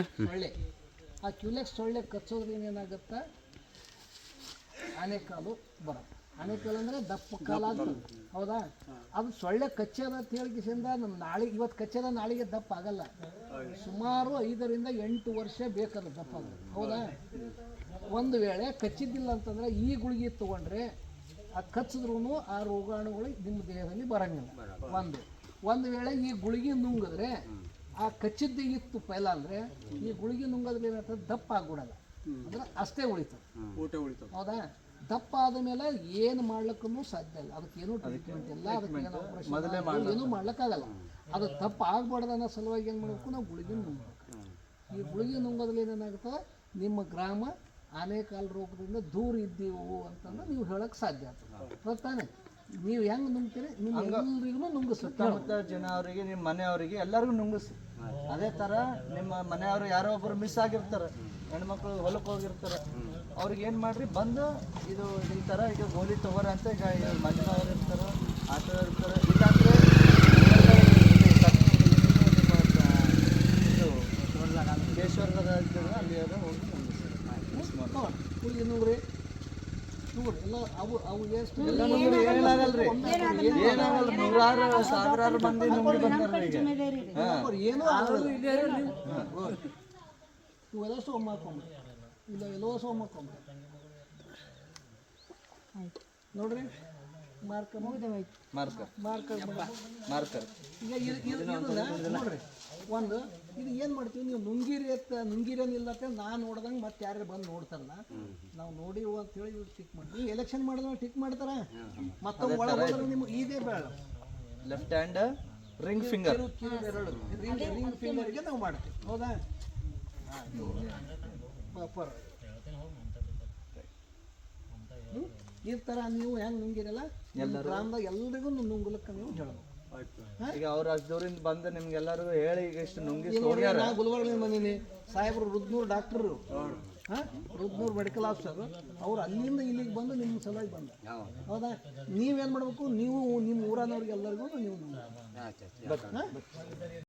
ಸೊಳ್ಳೆ. ಆ ಕ್ಯೂಲೆಕ್ಸ್ ಸೊಳ್ಳೆ ಕಚ್ಚೋದ್ರಿಂದ ಏನಾಗುತ್ತೆ? ಆನೆಕಾಲು ಬರುತ್ತೆ. ಆನೆಕಾಲು ಅಂದರೆ ದಪ್ಪ ಕಾಲ ಆಗ್ತದೆ ಹೌದಾ? ಅದು ಸೊಳ್ಳೆ ಕಚ್ಚದ ಅಂತ ಹೇಳಿಕಿಸಿಂದ ನಮ್ಮ ನಾಳೆಗೆ ಇವತ್ತು ಕಚ್ಚದ ನಾಳೆಗೆ ದಪ್ಪ ಆಗಲ್ಲ. ಸುಮಾರು ಐದರಿಂದ ಎಂಟು ವರ್ಷ ಬೇಕಲ್ಲ ದಪ್ಪ ಹೌದಾ? ಒಂದು ವೇಳೆ ಕಚ್ಚಿದ್ದಿಲ್ಲ ಅಂತಂದ್ರೆ ಈ ಗುಳಿಗೆ ತೊಗೊಂಡ್ರೆ ಅದು ಕಚ್ಚಿದ್ರೂ ಆ ರೋಗಾಣುಗಳು ನಿಮ್ಮ ದೇಹದಲ್ಲಿ ಬರಂಗಿಲ್ಲ. ಒಂದು. ಒಂದು ವೇಳೆ ಈ ಗುಳಿಗೆ ನುಂಗಿದ್ರೆ ಆ ಕಚ್ಚಿದ್ದು ಇತ್ತು ಪೈಲ ಅಂದರೆ ಈ ಗುಳಿಗೆ ನುಂಗೋದ್ರಲ್ಲಿ ಏನಾಗ್ತದೆ ದಪ್ಪ ಆಗ್ಬಿಡಲ್ಲ ಅಂದ್ರೆ ಅಷ್ಟೇ ಉಳಿತದೆ. ಊಟ ಉಳಿತದೆ. ಹೌದಾ? ದಪ್ಪ ಆದ ಮೇಲೆ ಏನು ಮಾಡ್ಲಿಕ್ಕೂ ಸಾಧ್ಯ ಇಲ್ಲ. ಅದಕ್ಕೆ ಏನು ಟ್ರೀಟ್ಮೆಂಟ್ ಇಲ್ಲ. ಅದಕ್ಕೆ ಏನು ಆಪರೇಷನ್ ಏನೂ ಮಾಡ್ಲಿಕ್ಕಾಗಲ್ಲ. ಅದು ದಪ್ಪ ಆಗ್ಬಾರ್ದು ಅನ್ನೋ ಸಲುವಾಗಿ ಏನು ಮಾಡಬೇಕು? ನಾವು ಗುಳಿಗೆ ನುಂಗಬೇಕು. ಈ ಗುಳಿಗೆ ನುಂಗೋದ್ರಲ್ಲಿ ಏನಾಗುತ್ತೆ ನಿಮ್ಮ ಗ್ರಾಮ ಆನೆಕಾಲ್ ರೋಗದಿಂದ ದೂರ ಇದ್ದೀವು ಅಂತಂದ್ರೆ ನೀವು ಹೇಳಕ್ಕೆ ಸಾಧ್ಯ ಆಗ್ತದೆ. ಗೊತ್ತಾನೆ ನೀವು ಹೆಂಗ್ ನುಂಗ್ತೀರಿ? ನಿಮ್ಮ ಎಲ್ಲರಿಗೂ ನುಂಗಿಸ್ ಸುತ್ತಮುತ್ತ ಜನ ಅವರಿಗೆ ನಿಮ್ಮ ಮನೆಯವರಿಗೆ ಎಲ್ಲರಿಗೂ ನುಂಗಿಸಿ. ಅದೇ ತರ ನಿಮ್ಮ ಮನೆಯವರು ಯಾರೋ ಒಬ್ಬರು ಮಿಸ್ ಆಗಿರ್ತಾರೆ. ಹೆಣ್ಮಕ್ಳು ಹೊಲಕ್ಕೆ ಹೋಗಿರ್ತಾರೆ. ಅವ್ರಿಗೆ ಏನು ಮಾಡ್ರಿ? ಬಂದು ಇದು ಈ ಥರ ಈಗ ಗೋಲಿ ತಗೋರಿ ಅಂತ ಈಗ ಮಂಜನವ್ರು ಇರ್ತಾರೆ ಆಟೋ ಇರ್ತಾರೆ. ಇಲ್ಲಾಂದ್ರೆ ಇದು ದೇಶ್ವರದ ಅಲ್ಲಿ ಅದು ಹೋಗಿ ನುಂಗಿಸಿ. ಗುಳಿಗೆ ನುಂಗ್ರಿ. ಎಲ್ಲ ಅವು ಅವು ಎಷ್ಟು ಏನಾಗಲ್ಲ ನೂರಾರು ಸಾವಿರಾರು ಮಂದಿ ಆಗಲ್ಲ ಇವೆಲ್ಲ ಸೋಮ ಇಲ್ಲ ಎಲ್ಲೋ ಸೋಮ ನೋಡ್ರಿ ಮಾರ್ಕ ಮಾರ್ಕರ್ ಮಾರ್ಕರ್ ಮಾರ್ಕರ್ ಈಗ ನೋಡ್ರಿ. ಒಂದು ಇದು ಏನು ಮಾಡ್ತೀವಿ ನೀವು ನುಂಗಿರಿ ಅಂತ ನುಂಗಿರೇನಿಲ್ಲ ಅಂತ ನಾನು ನೋಡ್ದಂಗೆ ಮತ್ತೆ ಯಾರು ಬಂದು ನೋಡ್ತಾರಲ್ಲ ನಾವು ನೋಡಿ ಅಂತ ಹೇಳಿ ಇವ್ರು ಟಿಕ್ ಮಾಡ್ತೀವಿ ಎಲೆಕ್ಷನ್ ಮಾಡಿದ್ರೆ ಟಿಕ್ ಮಾಡ್ತಾರ? ಮತ್ತೊಂದು ಒಳಗೆ ಹೋದ್ರೆ ನಿಮ್ಗೆ ಇದೇ ಬೇಡ. ಲೆಫ್ಟ್ ಹ್ಯಾಂಡ್ ರಿಂಗ್ ಫಿಂಗರ್ ಬೆರಳು ರಿಂಗ್ ರಿಂಗ್ ಫಿಂಗರ್ಗೆ ನಾವು ಮಾಡ್ತೀವಿ. ಹೌದಾ? ಹ್ಮ್? ಈ ಥರ ನೀವು ಹೆಂಗೆ ನುಂಗಿರಲ್ಲ? ಎಲ್ಲ ಗ್ರಾಮದಾಗ ಎಲ್ರಿಗೂ ನುಂಗ್ಲಕ್ಕ ನೀವು ಹೇಳ್ಬೇಕು. ಈಗ ಅವ್ರ ಬಂದ ಬಂದು ನಿಮ್ಗೆಲ್ಲರಿಗೂ ಹೇಳಿ ಈಗ ಎಷ್ಟು ನುಂಗಿ ನಾ ಗುಲ್ಬರ್ಗ ಬಂದೀನಿ. ಸಾಹೇಬ್ರು ರುದ್ನೂರ್ ಡಾಕ್ಟ್ರು. ಹಾ? Rudnur medical officer. ಅವ್ರು ಅಲ್ಲಿಂದ ಇಲ್ಲಿಗೆ ಬಂದು ನಿಮ್ಮ ಸಲುವಾಗಿ ಬಂದ. ಹೌದಾ? ನೀವೇನು ಮಾಡ್ಬೇಕು? ನೀವು ನಿಮ್ಮ ಊರನವ್ರಿಗೆ ಎಲ್ಲರಿಗೂ ನೀವು?